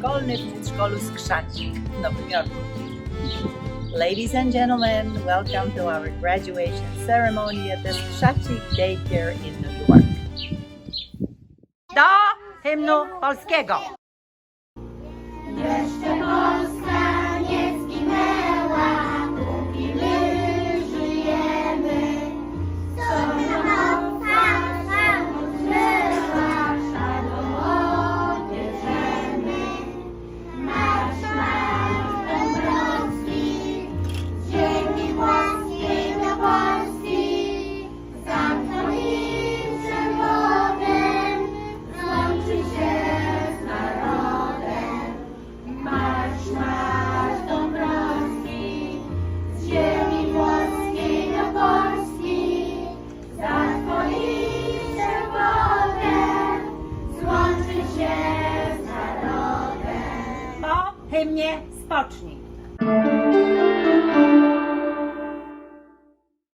szkolny w przedszkolu w Nowym Jorku. Ladies and gentlemen, welcome to our graduation ceremony at the Skrzacik Daycare in New York. Do hymnu polskiego. Jeszcze Polska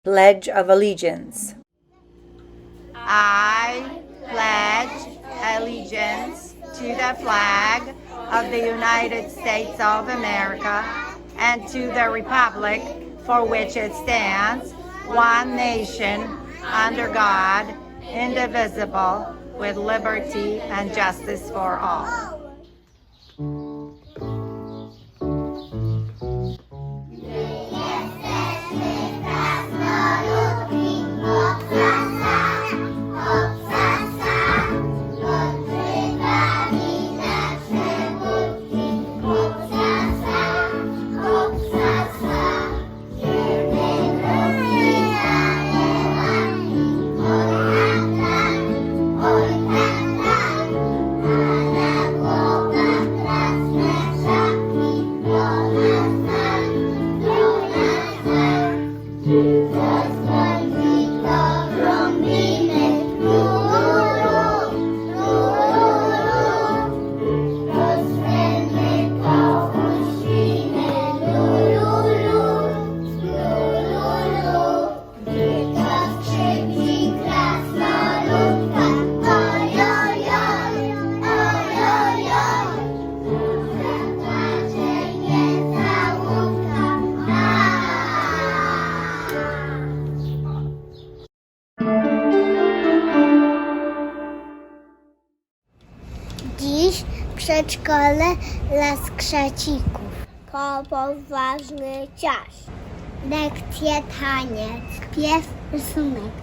Pledge of Allegiance. I pledge allegiance to the flag of the United States of America and to the republic for which it stands, one nation, under God, indivisible, with liberty and justice for all. Przedszkole dla skrzacików. To poważny czas. Lekcje, taniec, śpiew, rysunek.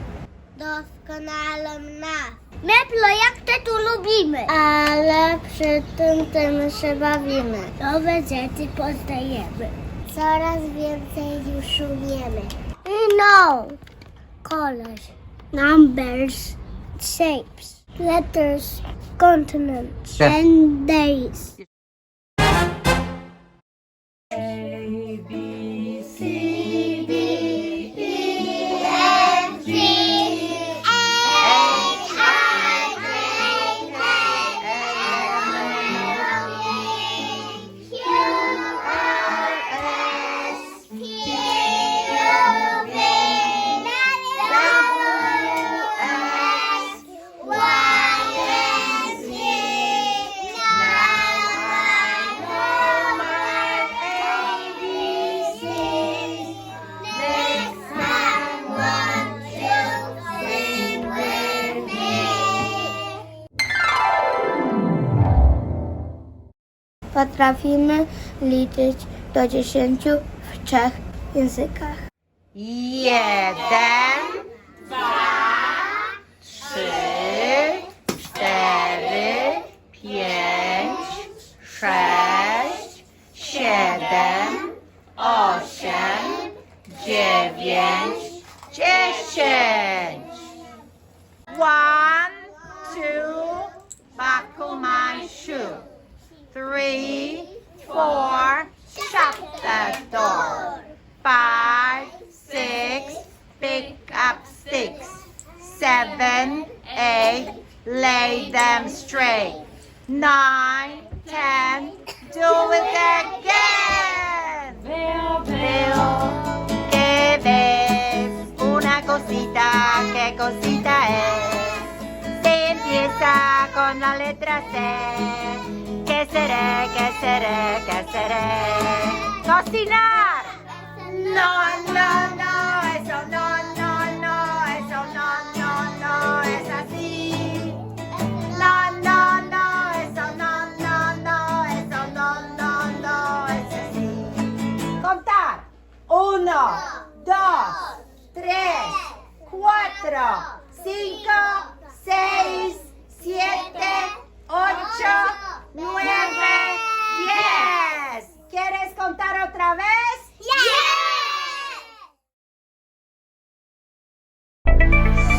Doskonale nas. Meplo, jak te tu lubimy. Ale przy tym tym się bawimy. Nowe rzeczy poznajemy. Coraz więcej już umiemy. I know. Colors, numbers, shapes, letters, continents, and days. Potrafimy liczyć do dziesięciu w trzech językach. Jeden, dwa, trzy, cztery, pięć, sześć, siedem, osiem, dziewięć, dziesięć. One, two, buckle my shoe. Three, four, shut the door. Five, six, pick up sticks. Seven, eight, lay them straight. Nine, ten, do it again. Bill, Bill, ¿qué ves? Una cosita, ¿qué cosita es? Se empieza con la letra C. ¿Qué seré? ¿Qué seré? Cocinar. No, no, no, eso no, no, no, eso no, no, no, es así. No, no, no, eso no, no, no, eso no, no, no, es así. Contar. Uno, dos, tres, cuatro, cinco, seis, siete, ocho, nueve, diez. ¿Quieres contar otra vez? Yes.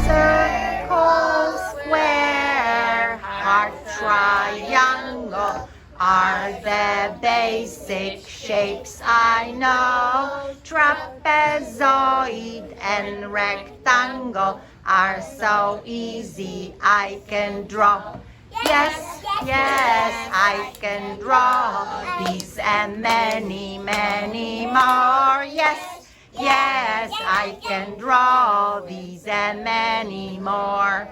Circle, square, heart, triangle are the basic shapes I know. Trapezoid and rectangle are so easy I can draw. Yes, yes, I can draw these and many, many more. Yes, yes, I can draw these and many more.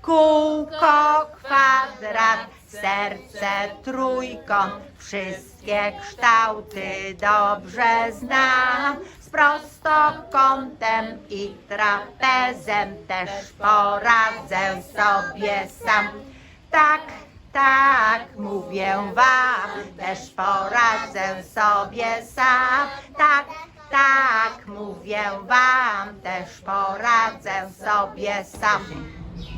Kółko, kwadrat, serce, trójkąt, wszystkie kształty dobrze znam. Z prostokątem i trapezem też poradzę sobie sam. Tak, tak, mówię wam, też poradzę sobie sam. Tak, tak, mówię wam, też poradzę sobie sam.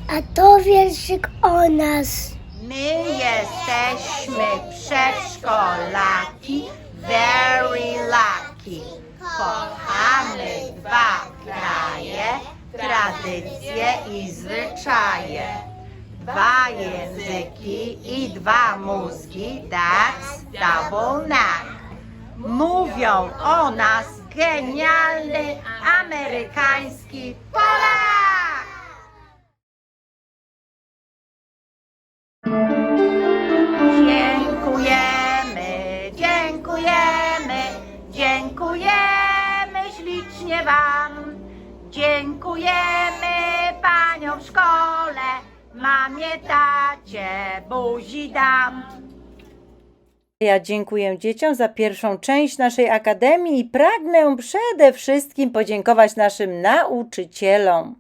A to wierszyk o nas. My jesteśmy przedszkolaki, very lucky. Kochamy dwa kraje, tradycje i zwyczaje. Dwa języki i dwa mózgi, that's double knack. Mówią o nas genialny amerykański Polak! Dziękujemy, dziękujemy, dziękujemy ślicznie Wam. Dziękujemy Paniom w szkole, mamie, tacie, buzi dam. Ja dziękuję dzieciom za pierwszą część naszej akademii i pragnę przede wszystkim podziękować naszym nauczycielom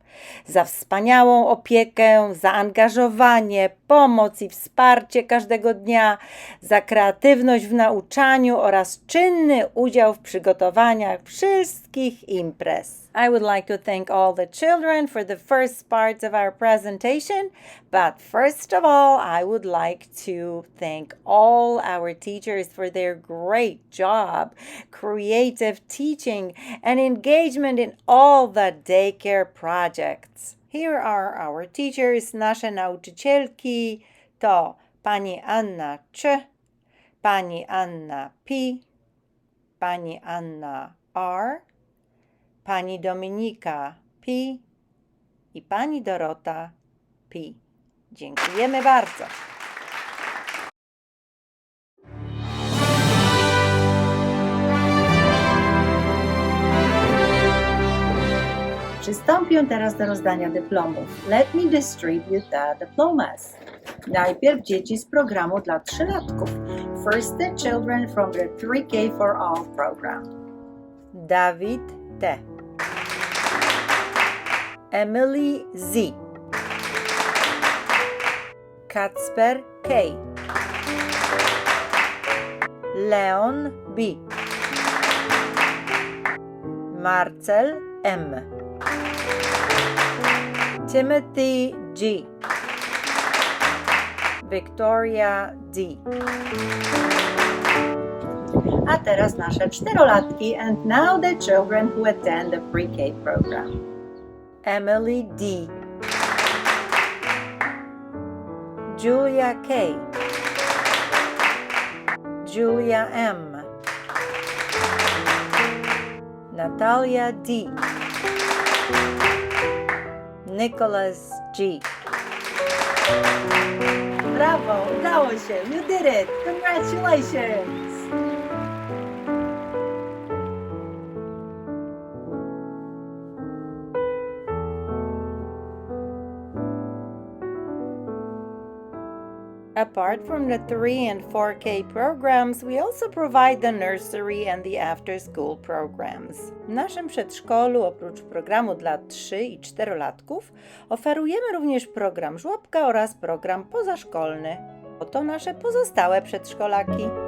za wspaniałą opiekę, zaangażowanie, pomoc i wsparcie każdego dnia, za kreatywność w nauczaniu oraz czynny udział w przygotowaniach wszystkich imprez. I would like to thank all the children for the first parts of our presentation, but first of all, I would like to thank all our teachers for their great job, creative teaching, and engagement in all the daycare projects. Here are our teachers, nasze nauczycielki to pani Anna Ch, pani Anna P, pani Anna R, pani Dominika P i pani Dorota P. Dziękujemy bardzo. Przystąpię teraz do rozdania dyplomów. Let me distribute the diplomas. Najpierw dzieci z programu dla trzylatków. First the children from the 3K for All program. Dawid T. Emily Z. Kacper K. Leon B. Marcel M. Timothy G. Victoria D. A teraz nasze czterolatki and now the children who attend the pre-K program. Emily D. Julia K. Julia M. Natalia D. Nicholas G. Brawo, udało się. You did it. Congratulations. Apart from the 3 and 4K programs, we also provide the nursery and the after school programs. W naszym przedszkolu, oprócz programu dla 3 i 4-latków, oferujemy również program żłobka oraz program pozaszkolny. Oto nasze pozostałe przedszkolaki.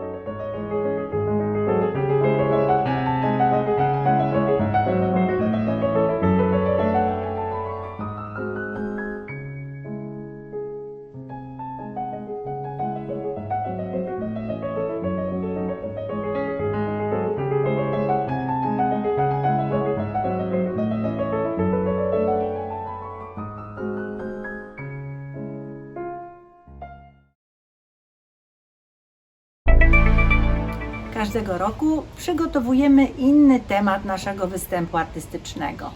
Każdego roku przygotowujemy inny temat naszego występu artystycznego.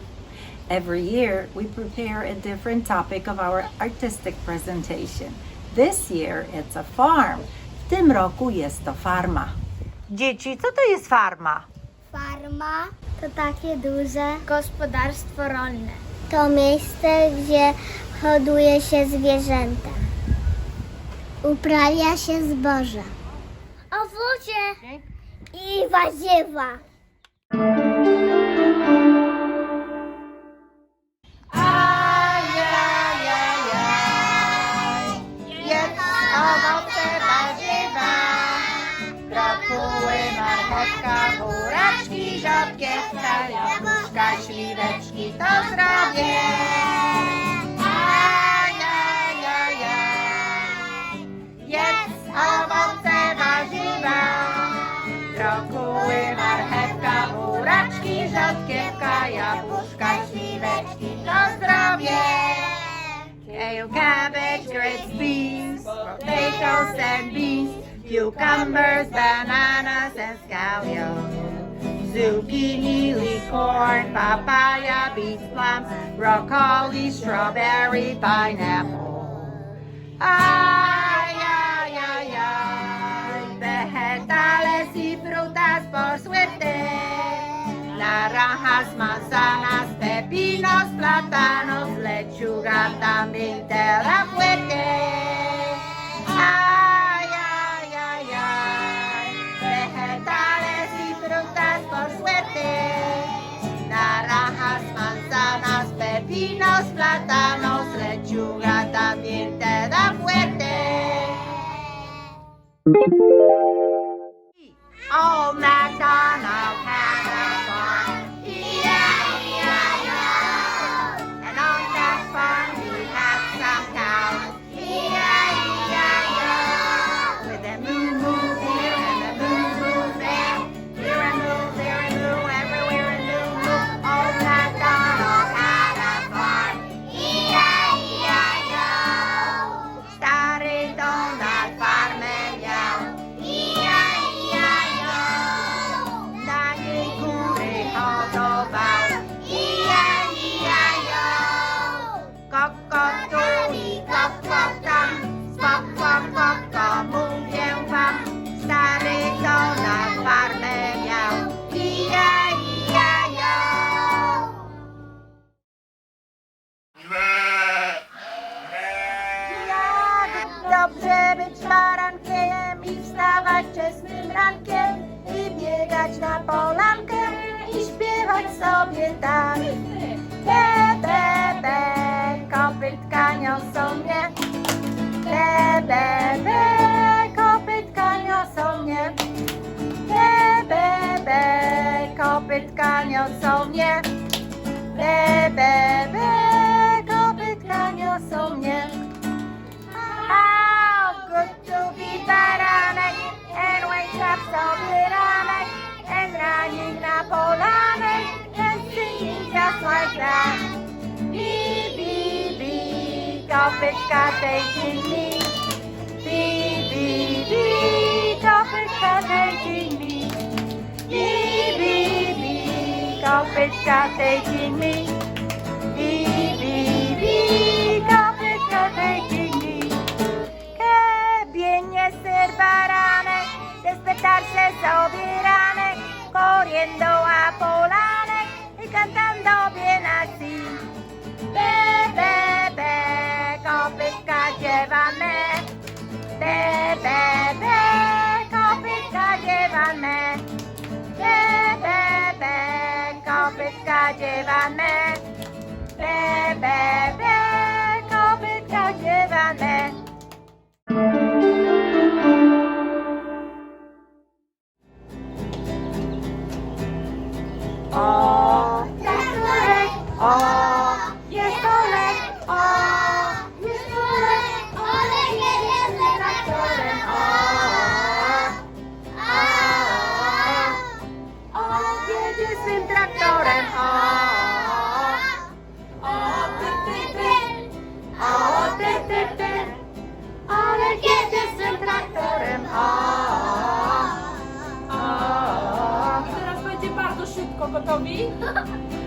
Every year we prepare a different topic of our artistic presentation. This year it's a farm. W tym roku jest to farma. Dzieci, co to jest farma? Farma to takie duże gospodarstwo rolne. To miejsce, gdzie hoduje się zwierzęta. Uprawia się zboże. Owoce i warzywa. Buraczki, rzodkiewka, jabłuszka, śliweczki, to zdrowie. Brokuły, marchewka, buraczki, rzodkiewka, jabłuszka, śliweczki, to zdrowie. Kale, cabbage, grits, beans, potatoes and beans, cucumbers, bananas and scallions, zucchini, corn, papaya, beets, plums, broccoli, strawberry, pineapple. Ay, vegetales y frutas por suerte. Naranjas, manzanas, pepinos, plátanos, lechuga también te la fuerte. Ay, ay, ay, ay, vegetales y frutas por suerte. Naranjas, manzanas, pepinos, plátanos, lechuga también te da fuerte. Kopytka niosą mnie. Be, be, be, kopytka niosą mnie. Be, be, be, kopytka niosą mnie. Be, be, be, kopytka niosą mnie. How good to be baranek and wake up sobie ranek and running na polanek and singing just like that. Topic Cafe Genie. Bee, bee, bee, Topic Cafe Genie. Bee, bee, bee,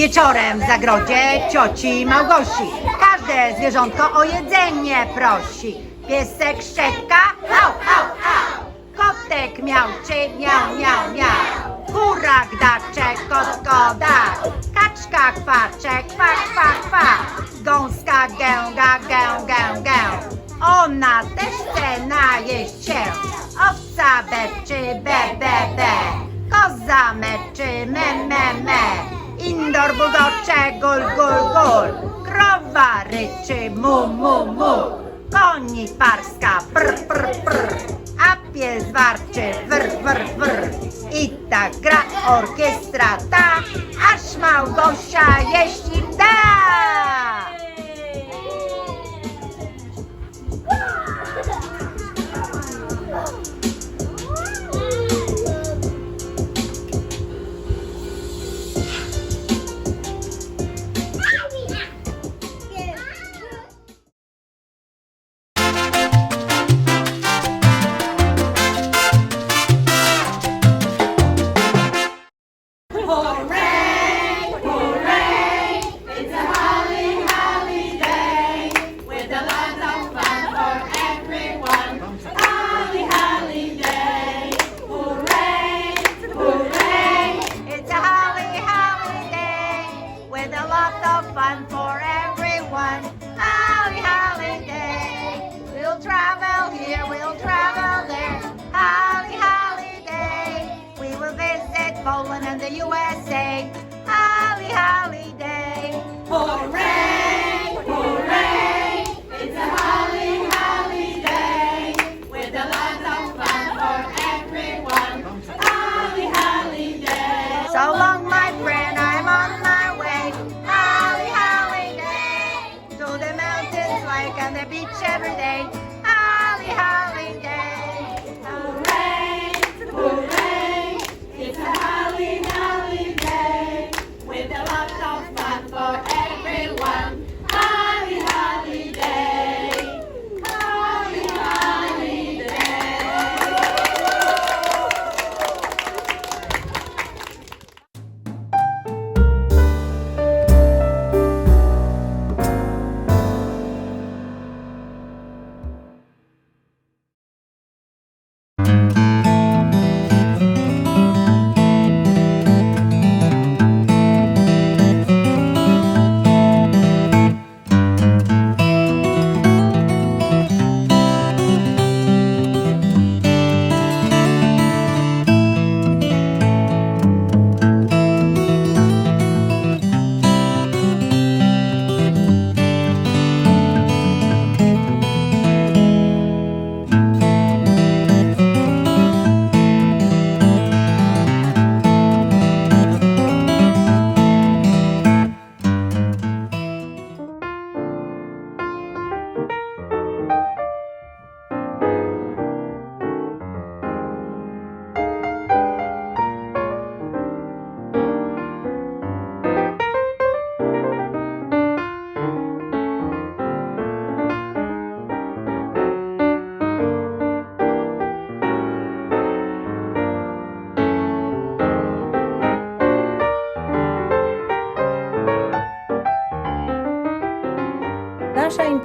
Wieczorem w zagrodzie cioci Małgosi. Każde zwierzątko o jedzenie prosi. Piesek szczeka, au, au, au. Kotek miauczy, miau, miau, miau Kurak dacze, kotko da Kaczka kwacze, kwa, kwa, kwa Gąska gęga, gę, gę, gę Ona też chce najeść się. Owca beczy, be, be, be. Koza meczy, me, me, me Indor bulgocze, gul, gul, gul Krowa ryczy, mu, mu, mu. Koni parska, pr, pr, pr A pies warczy, wr, wr, wr. I tak gra orkiestra ta Aż Małgosia jeść im da beach every day.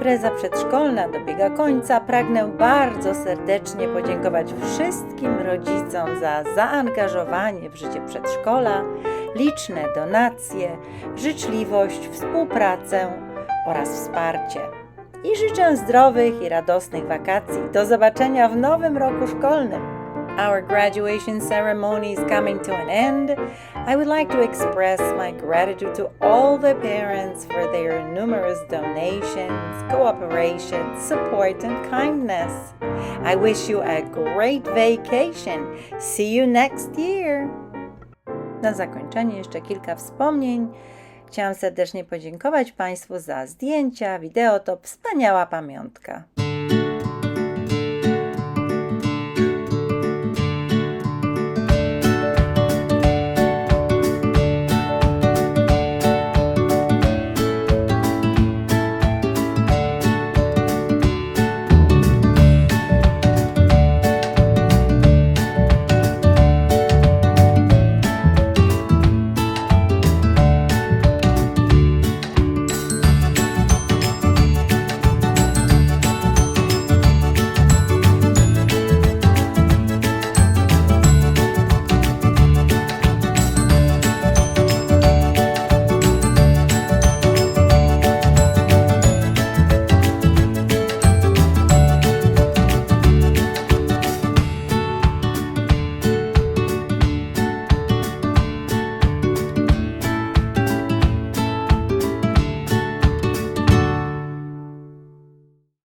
Impreza przedszkolna dobiega końca, pragnę bardzo serdecznie podziękować wszystkim rodzicom za zaangażowanie w życie przedszkola, liczne donacje, życzliwość, współpracę oraz wsparcie. I życzę zdrowych i radosnych wakacji. Do zobaczenia w nowym roku szkolnym. Our graduation ceremony is coming to an end. I would like to express my gratitude to all the parents for their numerous donations, cooperation, support, and kindness. I wish you a great vacation. See you next year. Na zakończenie jeszcze kilka wspomnień. Chciałam serdecznie podziękować Państwu za zdjęcia, wideo to wspaniała pamiątka.